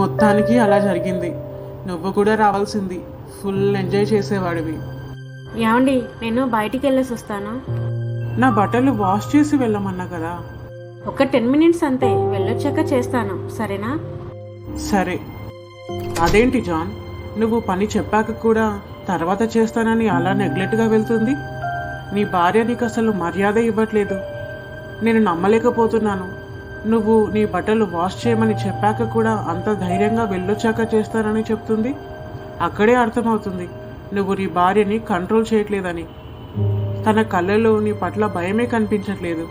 మొత్తానికి అలా జరిగింది. నువ్వు కూడా రావాల్సింది ఫుల్ ఎంజాయ్ చేసేవాడివి. ఏమండి నేను బయటికి వెళ్ళేసి వస్తాను. నా బట్టలు వాష్ చేసి వెళ్ళమన్నా కదా? ఒక టెన్ మినిట్స్ అంతే వెళ్ళొచ్చాక చేస్తాను. సరేనా? సరే. అదేంటి జాన్? నువ్వు పని చెప్పాక కూడా తర్వాత చేస్తానని అలా నెగ్లెక్ట్గా వెళ్తుంది? నీ భార్య నీకు అసలు మర్యాద ఇవ్వట్లేదు. నేను నమ్మలేకపోతున్నాను. నువ్వు నీ బట్టలు వాష్ చేయమని చెప్పాక కూడా అంత ధైర్యంగా వెళ్ళొచ్చాక చేస్తానని చెప్తుంది. అక్కడే అర్థమవుతుంది. నువ్వు నీ భార్యని కంట్రోల్ చేయట్లేదని. తన కళ్ళలో నీ పట్ల భయమే కనిపించట్లేదు.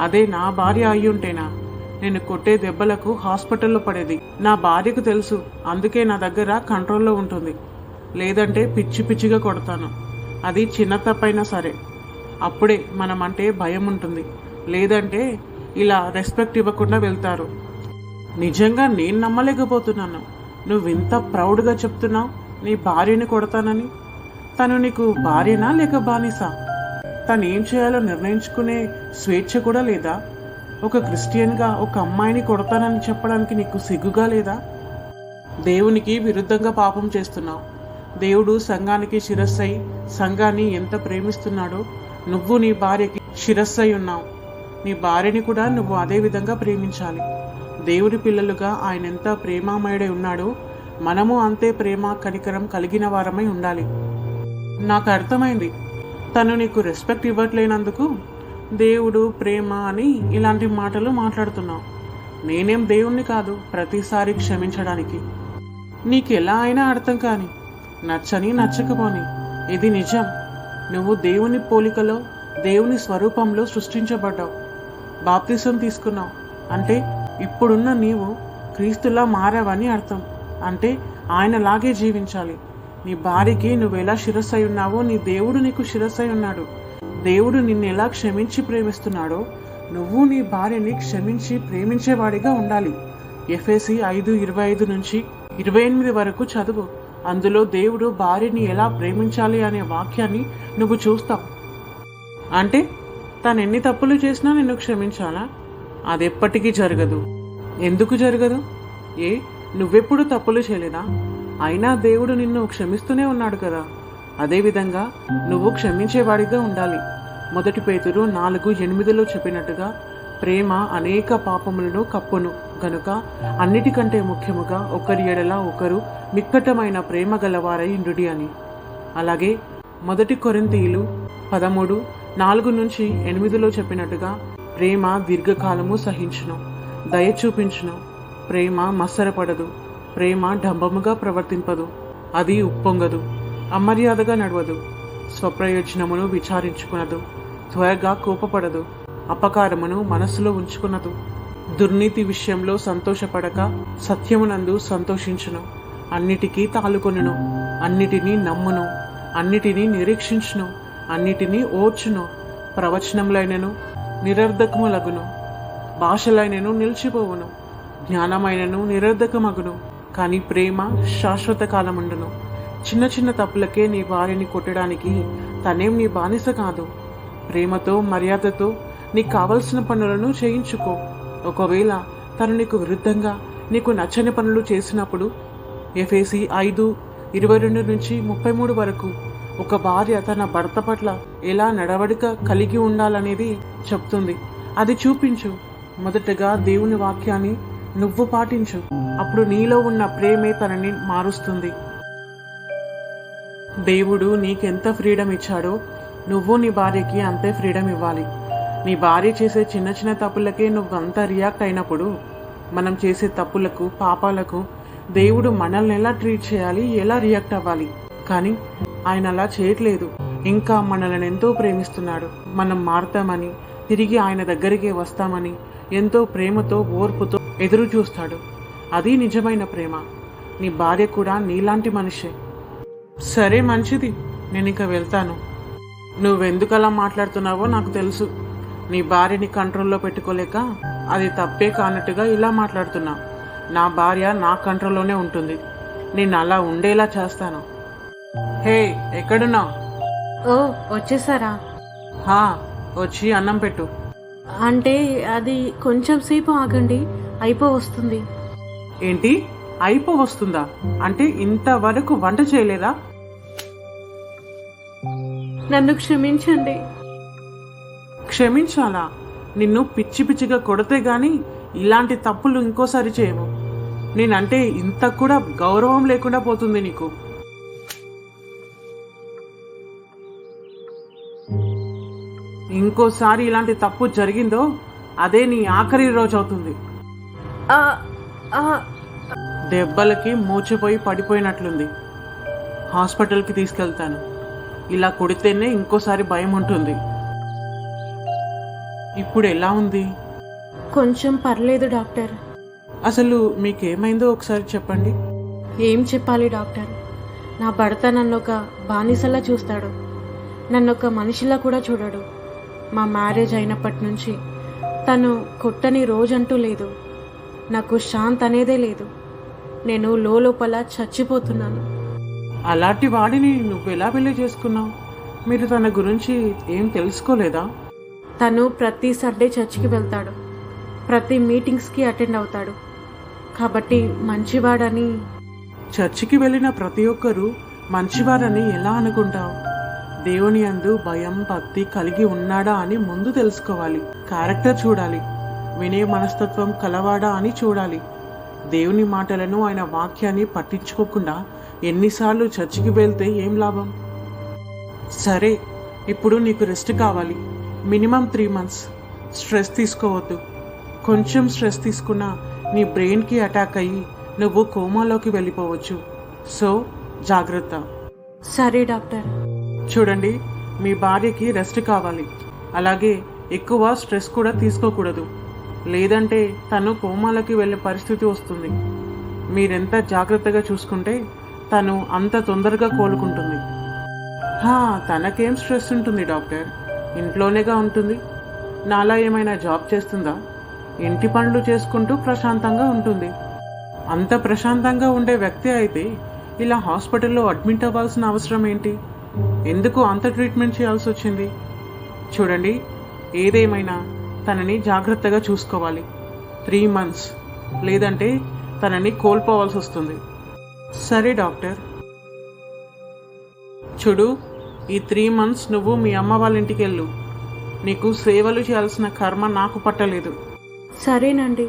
అదే నా భార్య అయ్యుంటేనా? నేను కొట్టే దెబ్బలకు హాస్పిటల్లో పడేది. నా భార్యకు తెలుసు. అందుకే నా దగ్గర కంట్రోల్లో ఉంటుంది. లేదంటే పిచ్చి పిచ్చిగా కొడతాను. అది చిన్న తప్పైనా సరే. అప్పుడే మనం అంటే భయం ఉంటుంది లేదంటే ఇలా రెస్పెక్ట్ ఇవ్వకుండా వెళ్తారు. నిజంగా నేను నమ్మలేకపోతున్నాను. నువ్వు ఇంత ప్రౌడ్గా చెప్తున్నావు నీ భార్యని కొడతానని. తను నీకు భార్యనా లేక బానిసా? తను ఏం చేయాలో నిర్ణయించుకునే స్వేచ్ఛ కూడా లేదా? ఒక క్రిస్టియన్గా ఒక అమ్మాయిని కొడతానని చెప్పడానికి నీకు సిగ్గుగా లేదా? దేవునికి విరుద్ధంగా పాపం చేస్తున్నావు. దేవుడు సంఘానికి శిరస్సై సంఘాన్ని ఎంత ప్రేమిస్తున్నాడో నువ్వు నీ భార్యకి శిరస్సై ఉన్నావు. నీ భార్యని కూడా నువ్వు అదే విధంగా ప్రేమించాలి. దేవుడి పిల్లలుగా ఆయన ఎంత ప్రేమామయుడై ఉన్నాడో మనము అంతే ప్రేమ కనికరం కలిగిన వారమై ఉండాలి. నాకు అర్థమైంది. తను నీకు రెస్పెక్ట్ ఇవ్వట్లేనందుకు దేవుడు ప్రేమ అని ఇలాంటి మాటలు మాట్లాడుతున్నావు. నేనేం దేవుణ్ణి కాదు ప్రతిసారి క్షమించడానికి. నీకు ఎలా అయినా అర్థం కాని నచ్చని నచ్చకపోని. ఇది నిజం. నువ్వు దేవుని పోలికలో దేవుని స్వరూపంలో సృష్టించబడ్డావు. బాప్తిసం తీసుకున్నావు. అంటే ఇప్పుడున్న నీవు క్రీస్తులా మారావని అర్థం. అంటే ఆయనలాగే జీవించాలి. నీ భార్యకి నువ్వు ఎలా శిరస్సై ఉన్నావో నీ దేవుడు నీకు శిరస్సై ఉన్నాడు. దేవుడు నిన్ను ఎలా క్షమించి ప్రేమిస్తున్నాడో నువ్వు నీ భార్యని క్షమించి ప్రేమించేవాడిగా ఉండాలి. ఎఫ్ఎసి ఐదు ఇరవై ఐదు నుంచి ఇరవై ఎనిమిది వరకు చదువు. అందులో దేవుడు భార్యని ఎలా ప్రేమించాలి అనే వాక్యాన్ని నువ్వు చూస్తావు. అంటే తను ఎన్ని తప్పులు చేసినా నిన్ను క్షమించాలా? అది ఎప్పటికీ జరగదు. ఎందుకు జరగదు? ఏ నువ్వెప్పుడు తప్పులు చేయలేదా? అయినా దేవుడు నిన్ను క్షమిస్తూనే ఉన్నాడు కదా. అదేవిధంగా నువ్వు క్షమించేవాడిగా ఉండాలి. మొదటి పేతురు నాలుగు ఎనిమిదిలో చెప్పినట్టుగా ప్రేమ అనేక పాపములను కప్పును. గనుక అన్నిటికంటే ముఖ్యముగా ఒకరి ఎడల ఒకరు మిక్కటమైన ప్రేమ గలవారై ఇండుడి అని. అలాగే మొదటి కొరింతీయులు పదమూడు నాలుగు నుంచి ఎనిమిదిలో చెప్పినట్టుగా ప్రేమ దీర్ఘకాలము సహించును దయ చూపించును. ప్రేమ మత్సరపడదు ప్రేమ డంబముగా ప్రవర్తింపదు అది ఉప్పొంగదు అమర్యాదగా నడవదు స్వప్రయోజనమును విచారించుకునదు త్వరగా కోపపడదు అపకారమును మనస్సులో ఉంచుకునదు. దుర్నీతి విషయంలో సంతోషపడక సత్యమునందు సంతోషించును. అన్నిటికీ తాలుకొనును అన్నిటినీ నమ్మును అన్నిటినీ నిరీక్షించును. అన్నిటినీ ఓర్చును ప్రవచనములైనను నిరర్ధకములగును భాషలైనను నిలిచిపోవును జ్ఞానమైనను నిరర్ధకమగును కానీ ప్రేమ శాశ్వత కాలముండును. చిన్న చిన్న తప్పులకే నీ భార్యని కొట్టడానికి తనేం నీ బానిస కాదు. ప్రేమతో మర్యాదతో నీకు కావలసిన పనులను చేయించుకో. ఒకవేళ తను నీకు విరుద్ధంగా నీకు నచ్చని పనులు చేసినప్పుడు ఎఫ్ఏసి ఐదు ఇరవై రెండు నుంచి ముప్పై మూడు వరకు ఒక భార్య తన భర్త పట్ల ఎలా నడవడిక కలిగి ఉండాలనేది చెప్తుంది. అది చూపించు. మొదటగా దేవుని వాక్యాన్ని నువ్వు పాటించు. అప్పుడు నీలో ఉన్న ప్రేమే తనని మారుస్తుంది. దేవుడు నీకెంత ఫ్రీడమ్ ఇచ్చాడో నువ్వు నీ భార్యకి అంతే ఫ్రీడమ్ ఇవ్వాలి. నీ భార్య చేసే చిన్న చిన్న తప్పులకే నువ్వు అంత రియాక్ట్ అయినప్పుడు మనం చేసే తప్పులకు పాపాలకు దేవుడు మనల్ని ఎలా ట్రీట్ చేయాలి ఎలా రియాక్ట్ అవ్వాలి? కానీ ఆయన అలా చేయట్లేదు. ఇంకా మనల్ని ఎంతో ప్రేమిస్తున్నాడు. మనం మారుతామని తిరిగి ఆయన దగ్గరికే వస్తామని ఎంతో ప్రేమతో ఓర్పుతో ఎదురు చూస్తాడు. అది నిజమైన ప్రేమ. నీ భార్య కూడా నీలాంటి మనిషే. సరే మంచిది నేను ఇక వెళ్తాను. నువ్వెందుకు అలా మాట్లాడుతున్నావో నాకు తెలుసు. నీ భార్యని కంట్రోల్లో పెట్టుకోలేక అది తప్పే కానట్టుగా ఇలా మాట్లాడుతున్నా. నా భార్య నా కంట్రోల్లోనే ఉంటుంది. నేను అలా ఉండేలా చేస్తాను. హే ఎక్కడున్నావు? ఓ వచ్చేసారా? హా వచ్చి అన్నం పెట్టు. అంటే అది కొంచెం సేపు ఆగండి అయిపో వస్తుంది. ఏంటి? అయిపో వస్తుందా? అంటే ఇంతవరకు వంట చేయలేదా? నన్ను క్షమించండి. క్షమించాలా? నిన్ను పిచ్చి పిచ్చిగా కొడితే గాని ఇలాంటి తప్పులు ఇంకోసారి చేయవు. నేనంటే ఇంత కూడా గౌరవం లేకుండా పోతుంది నీకు. ఇంకోసారి ఇలాంటి తప్పు జరిగిందో అదే నీ ఆఖరి రోజు అవుతుంది. దెబ్బలకి మూచిపోయి పడిపోయినట్లుంది. హాస్పిటల్కి తీసుకెళ్తాను. ఇలా కొడితేనే ఇంకోసారి భయం ఉంటుంది. ఇప్పుడు ఎలా ఉంది? కొంచెం పర్లేదు డాక్టర్. అసలు మీకేమైందో ఒకసారి చెప్పండి. ఏం చెప్పాలి డాక్టర్? నా భర్త నన్ను ఒక బానిసలా చూస్తాడు. నన్ను ఒక మనిషిలా కూడా చూడడు. మా మ్యారేజ్ అయినప్పటి నుంచి తను కొట్టని రోజంటూ లేదు. నాకు శాంత్ అనేదే లేదు. నేను లోపల చచ్చిపోతున్నాను. అలాంటి వాడిని నువ్వు ఎలా పెళ్ళి చేసుకున్నావు? మీరు తన గురించి ఏం తెలుసుకోలేదా? తను ప్రతి సండే చర్చికి వెళ్తాడు. ప్రతి మీటింగ్స్కి అటెండ్ అవుతాడు. కాబట్టి మంచివాడని చర్చికి వెళ్ళిన ప్రతి ఒక్కరూ మంచివారని ఎలా అనుకుంటావు? దేవుని అందు భయం భక్తి కలిగి ఉన్నాడా అని ముందు తెలుసుకోవాలి. క్యారెక్టర్ చూడాలి. వినే మనస్తత్వం కలవాడా అని చూడాలి. దేవుని మాటలను ఆయన వాక్యాన్ని పట్టించుకోకుండా ఎన్నిసార్లు చర్చికి వెళ్తే ఏం లాభం? సరే ఇప్పుడు నీకు రెస్ట్ కావాలి. Minimum three months. స్ట్రెస్ తీసుకోవద్దు. కొంచెం స్ట్రెస్ తీసుకున్నా నీ బ్రెయిన్కి అటాక్ అయ్యి నువ్వు కోమాలోకి వెళ్ళిపోవచ్చు. సో జాగ్రత్త. సరే డాక్టర్. చూడండి మీ భార్యకి రెస్ట్ కావాలి. అలాగే ఎక్కువ స్ట్రెస్ కూడా తీసుకోకూడదు. లేదంటే తను కోమాలకి వెళ్ళే పరిస్థితి వస్తుంది. మీరెంత జాగ్రత్తగా చూసుకుంటే తను అంత తొందరగా కోలుకుంటుంది. హా తనకేం స్ట్రెస్ ఉంటుంది డాక్టర్? ఇంట్లోనేగా ఉంటుంది. నాలా ఏమైనా జాబ్ చేస్తుందా? ఇంటి పనులు చేసుకుంటూ ప్రశాంతంగా ఉంటుంది. అంత ప్రశాంతంగా ఉండే వ్యక్తి అయితే ఇలా హాస్పిటల్లో అడ్మిట్ అవ్వాల్సిన అవసరం ఏంటి? ఎందుకు అంత ట్రీట్మెంట్ చేయాల్సి వచ్చింది? చూడండి ఏదేమైనా తనని జాగ్రత్తగా చూసుకోవాలి. త్రీ మంత్స్ లేదంటే తనని కోల్పోవాల్సి వస్తుంది. సరే డాక్టర్. చూడు ఈ త్రీ మంత్స్ నువ్వు మీ అమ్మ వాళ్ళ ఇంటికి వెళ్ళు. నీకు సేవలు చేయాల్సిన కర్మ నాకు పట్టలేదు. సరేనండి.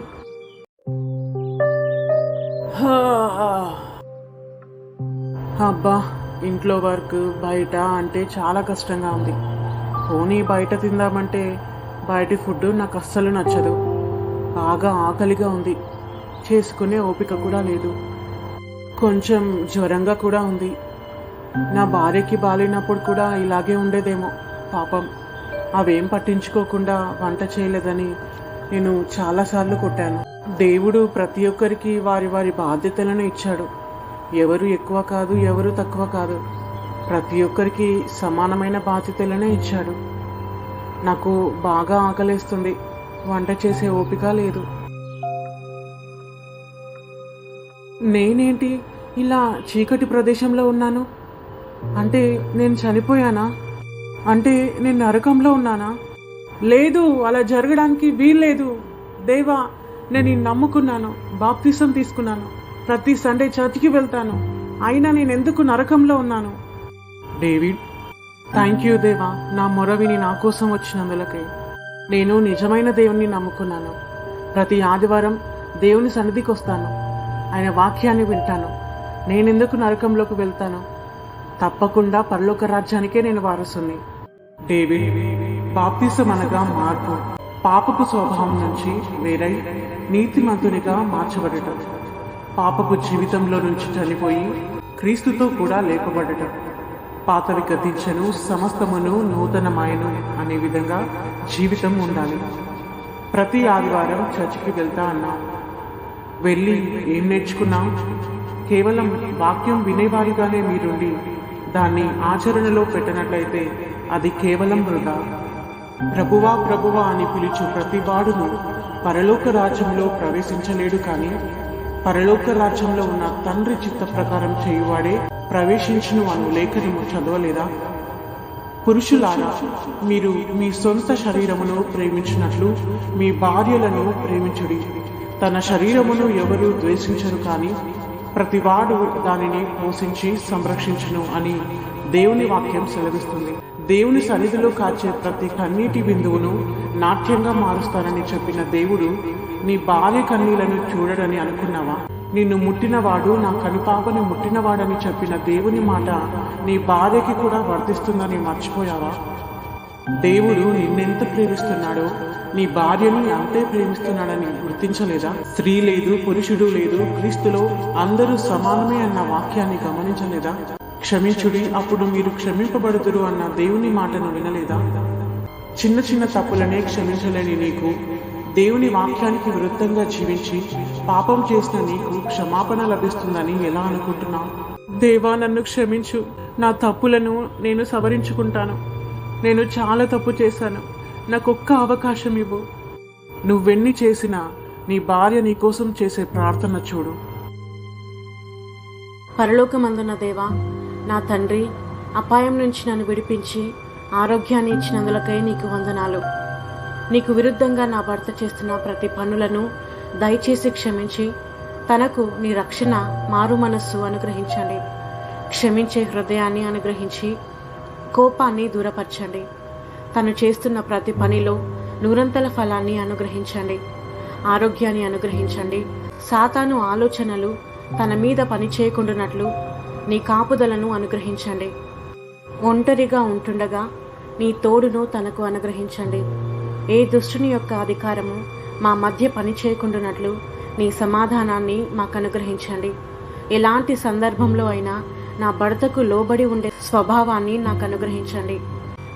అబ్బా ఇంట్లో వర్క్ బయట అంటే చాలా కష్టంగా ఉంది. పోనీ బయట తిందామంటే బయటి ఫుడ్ నాకు అస్సలు నచ్చదు. బాగా ఆకలిగా ఉంది. చేసుకునే ఓపిక కూడా లేదు. కొంచెం జ్వరంగా కూడా ఉంది. నా భార్యకి బాలేనప్పుడు కూడా ఇలాగే ఉండేదేమో. పాపం. అవేం పట్టించుకోకుండా వంట చేయలేదని నేను చాలాసార్లు కొట్టాను. దేవుడు ప్రతి ఒక్కరికి వారి వారి బాధ్యతలను ఇచ్చాడు. ఎవరు ఎక్కువ కాదు ఎవరు తక్కువ కాదు. ప్రతి ఒక్కరికి సమానమైన బాధ్యతలనే ఇచ్చాడు. నాకు బాగా ఆకలేస్తుంది. వంట చేసే ఓపిక లేదు. నేనేంటి ఇలా చీకటి ప్రదేశంలో ఉన్నాను? అంటే నేను చనిపోయానా? అంటే నేను నరకంలో ఉన్నానా? లేదు అలా జరగడానికి వీల్లేదు. దేవా నేను నమ్ముకున్నాను. బాప్తిసం తీసుకున్నాను. ప్రతి సండే చర్చికి వెళ్తాను. అయినా నేను ఎందుకు నరకంలో ఉన్నాను? డేవిడ్. థ్యాంక్ యూ దేవా నా మొరవిని నా కోసం వచ్చినందులకే. నేను నిజమైన దేవుణ్ణి నమ్ముకున్నాను. ప్రతి ఆదివారం దేవుని సన్నిధికి వస్తాను. ఆయన వాక్యాన్ని వింటాను. నేనెందుకు నరకంలోకి వెళ్తాను? తప్పకుండా పరలోక రాజ్యానికే నేను వారసుని డేవిడ్ బాప్తిసం అనగా మార్పు. పాపపు స్వభావం నుంచి వేరై నీతిమంతునిగా మార్చబడటం. పాపపు జీవితంలో నుంచి చనిపోయి క్రీస్తుతో కూడా లేపబడటం. పాతవి గతించను సమస్తమును నూతనమాయను అనే విధంగా జీవితం ఉండాలి. ప్రతి ఆదివారం చర్చికి వెళ్తా అన్నా. వెళ్ళి ఏం నేర్చుకున్నాం? కేవలం వాక్యం వినేవారిగానే మీరుండి దాన్ని ఆచరణలో పెట్టినట్లయితే అది కేవలం వృధా. ప్రభువా ప్రభువా అని పిలుచు ప్రతి వాడును పరలోక రాజ్యంలో ప్రవేశించలేడు కానీ పరలోక రాజ్యంలో ఉన్న తండ్రి చిత్త ప్రకారం చేయువాడే ప్రవేశించును అను లేఖనము చదవలేదా? పురుషులారా మీరు మీ సొంత శరీరమును ప్రేమించినట్లు మీ భార్యలను ప్రేమించుడి. తన శరీరమును ఎవరు ద్వేషించరు కానీ ప్రతివాడు దానిని పోషించి సంరక్షించును అని దేవుని వాక్యం సెలవిస్తుంది. దేవుని సన్నిధిలో కాచే ప్రతి కన్నీటి బిందువును నాట్యంగా మారుస్తానని చెప్పిన దేవుడు నీ భార్య కన్నీలను చూడడని అనుకున్నావా? నిన్ను ముట్టినవాడు నా కనుపాపని ముట్టినవాడని చెప్పిన దేవుని మాట నీ భార్యకి కూడా వర్తిస్తుందని మర్చిపోయావా? దేవుడు నిన్నెంత ప్రేమిస్తున్నాడో నీ భార్యని అంతే ప్రేమిస్తున్నాడని గుర్తించలేదా? స్త్రీ లేదు పురుషుడు లేదు క్రీస్తులో అందరూ సమానమే అన్న వాక్యాన్ని గమనించలేదా? క్షమించుడి అప్పుడు మీరు క్షమింపబడుతురు అన్న దేవుని మాటను వినలేదా? చిన్న చిన్న తప్పులనే క్షమించలేని నీకు దేవుని వాక్యానికి విరుద్ధంగా జీవించి పాపం చేసిన నీకు క్షమాపణ లభిస్తుందని ఎలా అనుకుంటున్నావు? దేవా నన్ను క్షమించు. నా తప్పులను నేను సవరించుకుంటాను. నేను చాలా తప్పు చేశాను. నాకు ఒక్క అవకాశం ఇవ్వు. నువ్వెన్ని చేసినా నీ భార్య నీకోసం చేసే ప్రార్థన చూడు. పరలోకమందున దేవా నా తండ్రి అపాయం నుంచి నన్ను విడిపించి ఆరోగ్యాన్ని ఇచ్చినందులకై నీకు వందనాలు. నీకు విరుద్ధంగా నా భర్త చేస్తున్న ప్రతి పనులను దయచేసి క్షమించి తనకు నీ రక్షణ మారు మనస్సు అనుగ్రహించండి. క్షమించే హృదయాన్ని అనుగ్రహించి కోపాన్ని దూరపరచండి. తను చేస్తున్న ప్రతి పనిలో నూరంతల ఫలాన్ని అనుగ్రహించండి. ఆరోగ్యాన్ని అనుగ్రహించండి. సాతాను ఆలోచనలు తన మీద పని చేయకుండానట్లు నీ కాపుదలను అనుగ్రహించండి. ఒంటరిగా ఉంటుండగా నీ తోడును తనకు అనుగ్రహించండి. ఏ దుష్టుని యొక్క అధికారము మా మధ్య పనిచేయకుండానట్లు నీ సమాధానాన్ని మాకు అనుగ్రహించండి ఎలాంటి సందర్భంలో అయినా నా భర్తకు లోబడి ఉండే స్వభావాన్ని నాకు అనుగ్రహించండి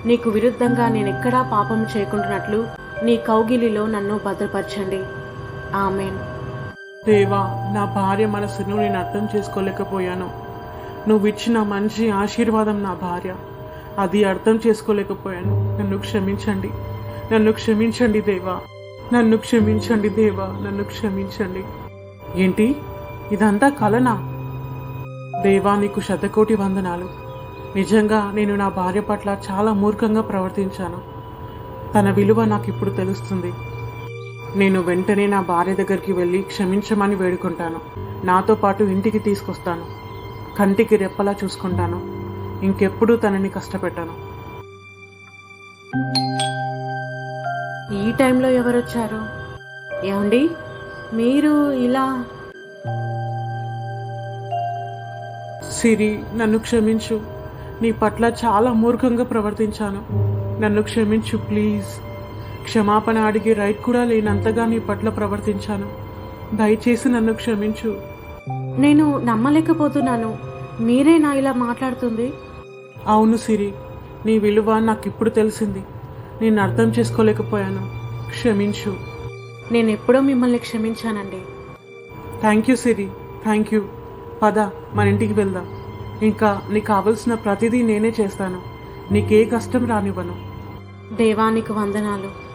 నీకు విరుద్ధంగా నేను ఎక్కడా పాపం చేయకుండానట్లు నీ కౌగిలిలో నన్ను భద్రపరచండి. ఆమెన్. దేవా నా భార్య మనసును నేను అర్థం చేసుకోలేకపోయాను. నువ్వు ఇచ్చిన మంచి ఆశీర్వాదం నా భార్య. అది అర్థం చేసుకోలేకపోయాను. నన్ను క్షమించండి. నన్ను క్షమించండి దేవా. నన్ను క్షమించండి దేవా. నన్ను క్షమించండి. ఏంటి? ఇదంతా కలనా? దేవా నీకు శతకోటి వందనాలు. నిజంగా నేను నా భార్య పట్ల చాలా మూర్ఖంగా ప్రవర్తించాను. తన విలువ నాకు ఇప్పుడు తెలుస్తుంది. నేను వెంటనే నా భార్య దగ్గరికి వెళ్ళి క్షమించమని వేడుకుంటాను. నాతో పాటు ఇంటికి తీసుకొస్తాను. కంటికి రెప్పలా చూసుకుంటాను. ఇంకెప్పుడు తనని కష్టపెట్టాను. ఈ టైంలో ఎవరొచ్చారు? ఏమండి? మీరు ఇలా సిరి నన్ను క్షమించు. నీ పట్ల చాలా మూర్ఖంగా ప్రవర్తించాను. నన్ను క్షమించు ప్లీజ్. క్షమాపణ అడిగి రైట్ కూడా లేనంతగా నీ పట్ల ప్రవర్తించాను. దయచేసి నన్ను క్షమించు. నేను నమ్మలేకపోతున్నాను. మీరే నా ఇలా మాట్లాడుతుంది? అవును సిరి నీ విలువ నాకు ఇప్పుడు తెలిసింది. నేను అర్థం చేసుకోలేకపోయాను. క్షమించు. నేను ఎప్పుడో మిమ్మల్ని క్షమించానండి. Thank you Siri thank you పద మన ఇంటికి వెళ్దాం. ఇంకా నీకు కావలసిన ప్రతిదీ నేనే చేస్తాను. నీకే కష్టం రానివ్వను. దేవానికి వందనాలు.